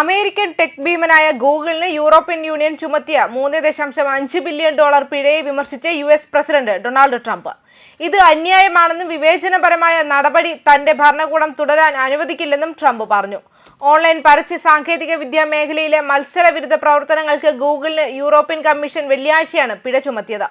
American tech ഭീമനായ ഗൂഗിളിന് European union ചുമത്തിയ മൂന്ന് ദശാംശം അഞ്ച് ബില്യൺ ഡോളർ പിഴയെ വിമർശിച്ച് U S president Donald Trump. ഇത് അന്യായമാണെന്നും വിവേചനപരമായ നടപടി തന്റെ ഭരണകൂടം തുടരാൻ അനുവദിക്കില്ലെന്നും ട്രംപ് പറഞ്ഞു. ഓൺലൈൻ പരസ്യ സാങ്കേതിക വിദ്യാ മേഖലയിലെ മത്സരവിരുദ്ധ പ്രവർത്തനങ്ങൾക്ക് ഗൂഗിളിന് യൂറോപ്യൻ കമ്മീഷൻ വെള്ളിയാഴ്ചയാണ് പിഴ ചുമത്തിയത്.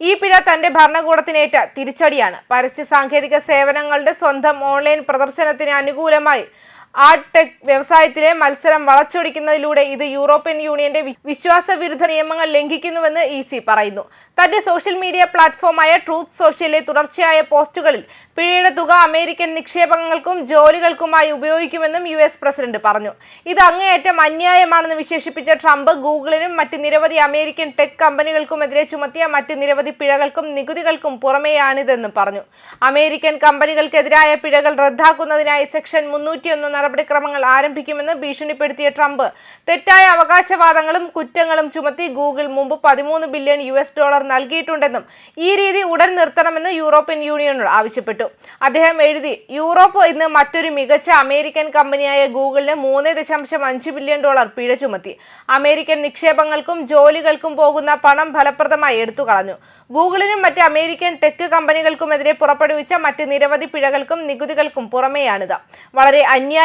ഈ പിഴ തന്റെ ഭരണകൂടത്തിനേറ്റ തിരിച്ചടിയാണ്. പരസ്യ സാങ്കേതിക സേവനങ്ങളുടെ സ്വന്തം ഓൺലൈൻ പ്രദർശനത്തിന് അനുകൂലമായി ആർട്ട് ടെക് വ്യവസായത്തിലെ മത്സരം വളച്ചൊടിക്കുന്നതിലൂടെ ഇത് യൂറോപ്യൻ യൂണിയന്റെ വിശ്വാസ വിരുദ്ധ നിയമങ്ങൾ ലംഘിക്കുന്നുവെന്ന് ഇ സി പറയുന്നു. തന്റെ സോഷ്യൽ മീഡിയ പ്ലാറ്റ്ഫോമായ ട്രൂത്ത് സോഷ്യലിലെ തുടർച്ചയായ പോസ്റ്റുകളിൽ പിഴയുടെ തുക അമേരിക്കൻ നിക്ഷേപങ്ങൾക്കും ജോലികൾക്കുമായി ഉപയോഗിക്കുമെന്നും യു എസ് പ്രസിഡന്റ് പറഞ്ഞു. ഇത് അങ്ങേയറ്റം അന്യായമാണെന്ന് വിശേഷിപ്പിച്ച ട്രംപ് ഗൂഗിളിനും മറ്റ് നിരവധി അമേരിക്കൻ ടെക് കമ്പനികൾക്കുമെതിരെ ചുമത്തിയ മറ്റ് നിരവധി പിഴകൾക്കും നികുതികൾക്കും പുറമേയാണിതെന്ന് പറഞ്ഞു. അമേരിക്കൻ കമ്പനികൾക്കെതിരായ പിഴകൾ റദ്ദാക്കുന്നതിനായി സെക്ഷൻ മുന്നൂറ്റിയൊന്ന് നടപടിക്രമങ്ങൾ ആരംഭിക്കുമെന്ന് ഭീഷണിപ്പെടുത്തിയ ട്രംപ്. തെറ്റായ അവകാശവാദങ്ങളും കുറ്റങ്ങളും ചുമത്തി ഗൂഗിൾ മുമ്പ് പതിമൂന്ന് ബില്യൺ യു എസ് ഡോളർ നൽകിയിട്ടുണ്ടെന്നും ഈ രീതി ഉടൻ നിർത്തണമെന്ന് യൂറോപ്യൻ യൂണിയനോട് ആവശ്യപ്പെട്ടു. അദ്ദേഹം എഴുതി യൂറോപ്പ് ഇന്ന് മറ്റൊരു മികച്ച അമേരിക്കൻ കമ്പനിയായ ഗൂഗിളിന് മൂന്ന് ദശാംശം അഞ്ച് ബില്യൺ ഡോളർ പിഴ ചുമത്തി. അമേരിക്കൻ നിക്ഷേപങ്ങൾക്കും ജോലികൾക്കും പോകുന്ന പണം ഫലപ്രദമായി എടുത്തു കളഞ്ഞു ഗൂഗിളിനും മറ്റ് അമേരിക്കൻ ടെക് കമ്പനികൾക്കുമെതിരെ പുറപ്പെടുവിച്ച മറ്റ് നിരവധി പിഴകൾക്കും നികുതികൾക്കും പുറമെയാണിത്. വളരെ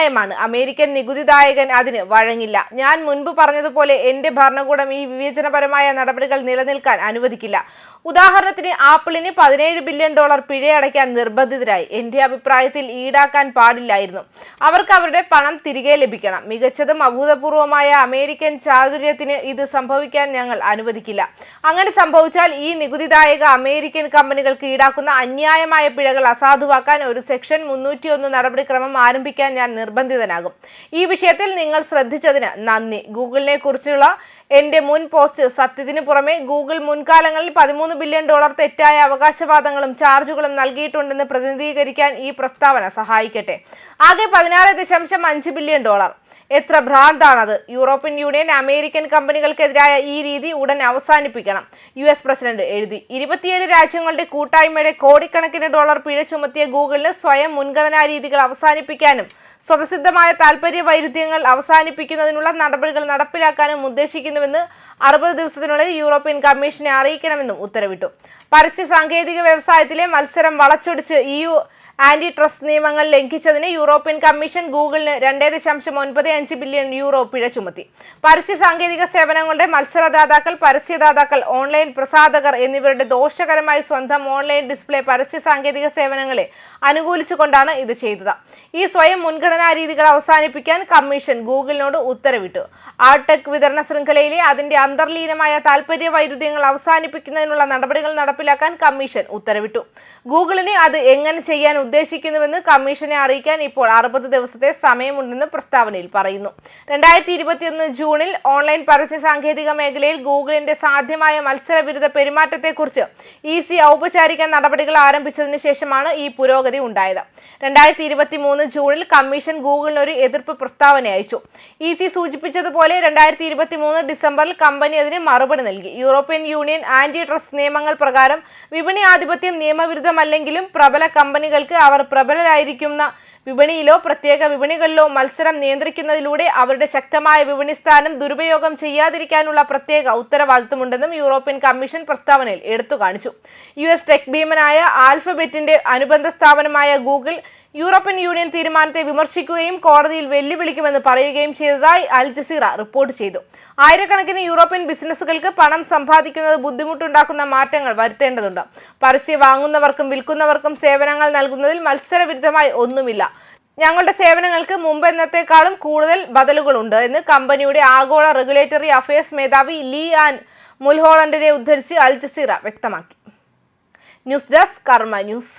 അന്യായമാണ് അമേരിക്കൻ നികുതിദായകൻ അതിന് വഴങ്ങില്ല. ഞാൻ മുൻപ് പറഞ്ഞതുപോലെ എന്റെ ഭരണകൂടം ഈ വിവേചനപരമായ നടപടികൾ നിലനിൽക്കാൻ അനുവദിക്കില്ല. ഉദാഹരണത്തിന് ആപ്പിളിന് പതിനേഴ് ബില്യൺ ഡോളർ പിഴയടയ്ക്കാൻ നിർബന്ധിതരായി. എന്റെ അഭിപ്രായത്തിൽ ഈടാക്കാൻ പാടില്ലായിരുന്നു. അവർക്ക് അവരുടെ പണം തിരികെ ലഭിക്കണം. മികച്ചതും അഭൂതപൂർവമായ അമേരിക്കൻ ചാതുര്യത്തിന് ഇത് സംഭവിക്കാൻ ഞങ്ങൾ അനുവദിക്കില്ല. അങ്ങനെ സംഭവിച്ചാൽ ഈ നികുതിദായക അമേരിക്കൻ കമ്പനികൾക്ക് ഈടാക്കുന്ന അന്യായമായ പിഴകൾ അസാധുവാക്കാൻ ഒരു സെക്ഷൻ മുന്നൂറ്റിയൊന്ന് നടപടിക്രമം ആരംഭിക്കാൻ ഞാൻ നിർബന്ധിതനാകും. ഈ വിഷയത്തിൽ നിങ്ങൾ ശ്രദ്ധിച്ചതിന് നന്ദി. ഗൂഗിളിനെ കുറിച്ചുള്ള എന്റെ മുൻ പോസ്റ്റ് സത്യത്തിന് പുറമെ ഗൂഗിൾ മുൻകാലങ്ങളിൽ പതിമൂന്ന് ബില്യൺ ഡോളർ തെറ്റായ അവകാശവാദങ്ങളും ചാർജുകളും നൽകിയിട്ടുണ്ടെന്ന് പ്രതിനിധീകരിക്കാൻ ഈ പ്രസ്താവന സഹായിക്കട്ടെ. ആകെ പതിനാറ് ദശാംശം അഞ്ച് ബില്യൺ ഡോളർ. എത്ര ഭ്രാന്താണത്? യൂറോപ്യൻ യൂണിയൻ അമേരിക്കൻ കമ്പനികൾക്കെതിരായ ഈ രീതി ഉടൻ അവസാനിപ്പിക്കണം യു എസ് പ്രസിഡന്റ് എഴുതി. ഇരുപത്തിയേഴ് രാജ്യങ്ങളുടെ കൂട്ടായ്മയുടെ കോടിക്കണക്കിന് ഡോളർ പിഴ ചുമത്തിയ ഗൂഗിളിന് സ്വയം മുൻഗണനാ രീതികൾ അവസാനിപ്പിക്കാനും സ്വതസിദ്ധമായ താൽപര്യ വൈരുദ്ധ്യങ്ങൾ അവസാനിപ്പിക്കുന്നതിനുള്ള നടപടികൾ നടപ്പിലാക്കാനും ഉദ്ദേശിക്കുന്നുവെന്ന് അറുപത് ദിവസത്തിനുള്ളിൽ യൂറോപ്യൻ കമ്മീഷനെ അറിയിക്കണമെന്നും ഉത്തരവിട്ടു. പരസ്യ സാങ്കേതിക വ്യവസായത്തിലെ മത്സരം വളച്ചൊടിച്ച് ഇ യു ആന്റി ട്രസ്റ്റ് നിയമങ്ങൾ ലംഘിച്ചതിന് യൂറോപ്യൻ കമ്മീഷൻ ഗൂഗിളിന് രണ്ടേ ദശാംശം ഒൻപത് അഞ്ച് ബില്യൺ യൂറോ പിഴ ചുമത്തി. പരസ്യ സാങ്കേതിക സേവനങ്ങളുടെ മത്സരദാതാക്കൾ പരസ്യദാതാക്കൾ ഓൺലൈൻ പ്രസാധകർ എന്നിവരുടെ ദോഷകരമായി സ്വന്തം ഓൺലൈൻ ഡിസ്പ്ലേ പരസ്യ സാങ്കേതിക സേവനങ്ങളെ അനുകൂലിച്ചുകൊണ്ടാണ് ഇത് ചെയ്തത്. ഈ സ്വയം മുൻഗണനാ രീതികൾ അവസാനിപ്പിക്കാൻ കമ്മീഷൻ ഗൂഗിളിനോട് ഉത്തരവിട്ടു. ആർടെക് വിതരണ ശൃംഖലയിലെ അതിന്റെ അന്തർലീനമായ താൽപര്യ വൈരുദ്ധ്യങ്ങൾ അവസാനിപ്പിക്കുന്നതിനുള്ള നടപടികൾ നടപ്പിലാക്കാൻ കമ്മീഷൻ ഉത്തരവിട്ടു. ഗൂഗിളിനെ അത് എങ്ങനെ ചെയ്യാൻ ഉദ്ദേശിക്കുന്നുവെന്ന് കമ്മീഷനെ അറിയിക്കാൻ ഇപ്പോൾ അറുപത് ദിവസത്തെ സമയമുണ്ടെന്ന് പ്രസ്താവനയിൽ പറയുന്നു. രണ്ടായിരത്തി ഇരുപത്തിയൊന്ന് ജൂണിൽ ഓൺലൈൻ പരസ്യ സാങ്കേതിക മേഖലയിൽ ഗൂഗിളിന്റെ സാധ്യമായ മത്സരവിരുദ്ധ പെരുമാറ്റത്തെക്കുറിച്ച് ഇ സി ഔപചാരിക നടപടികൾ ആരംഭിച്ചതിന് ശേഷമാണ് ഈ പുരോഗതി ഉണ്ടായത്. രണ്ടായിരത്തി ഇരുപത്തി മൂന്ന് ജൂണിൽ കമ്മീഷൻ ഗൂഗിളിന് ഒരു എതിർപ്പ് പ്രസ്താവന അയച്ചു. ഇ സി സൂചിപ്പിച്ചതുപോലെ രണ്ടായിരത്തി ഇരുപത്തി മൂന്ന് ഡിസംബറിൽ കമ്പനി അതിന് മറുപടി നൽകി. യൂറോപ്യൻ യൂണിയൻ ആന്റി ട്രസ്റ്റ് നിയമങ്ങൾ പ്രകാരം വിപണി ആധിപത്യം നിയമവിരുദ്ധമല്ലെങ്കിലും പ്രബല കമ്പനികൾക്ക് അവർ പ്രബലരായിരിക്കുന്ന വിപണിയിലോ പ്രത്യേക വിപണികളിലോ മത്സരം നിയന്ത്രിക്കുന്നതിലൂടെ അവരുടെ ശക്തമായ വിപണി സ്ഥാനം ദുരുപയോഗം ചെയ്യാതിരിക്കാനുള്ള പ്രത്യേക ഉത്തരവാദിത്തമുണ്ടെന്നും യൂറോപ്യൻ കമ്മീഷൻ പ്രസ്താവനയിൽ എടുത്തു കാണിച്ചു. യു എസ് ടെക് ഭീമനായ ആൽഫബെറ്റിന്റെ അനുബന്ധ സ്ഥാപനമായ ഗൂഗിൾ യൂറോപ്യൻ യൂണിയൻ തീരുമാനത്തെ വിമർശിക്കുകയും കോടതിയിൽ വെല്ലുവിളിക്കുമെന്ന് പറയുകയും ചെയ്തതായി അൽ ജസീറ റിപ്പോർട്ട് ചെയ്തു. ആയിരക്കണക്കിന് യൂറോപ്യൻ ബിസിനസ്സുകൾക്ക് പണം സമ്പാദിക്കുന്നത് ബുദ്ധിമുട്ടുണ്ടാക്കുന്ന മാറ്റങ്ങൾ വരുത്തേണ്ടതുണ്ട്. പരസ്യം വാങ്ങുന്നവർക്കും വിൽക്കുന്നവർക്കും സേവനങ്ങൾ നൽകുന്നതിൽ മത്സരവിരുദ്ധമായി ഒന്നുമില്ല. ഞങ്ങളുടെ സേവനങ്ങൾക്ക് മുമ്പ് എന്നത്തെക്കാളും കൂടുതൽ ബദലുകളുണ്ട് എന്ന് കമ്പനിയുടെ ആഗോള റെഗുലേറ്ററി അഫയേഴ്സ് മേധാവി ലീ ആൻഡ് മുൽഹോളണ്ടിനെ ഉദ്ധരിച്ച് അൽ ജസീറ വ്യക്തമാക്കി. News desk Karma news.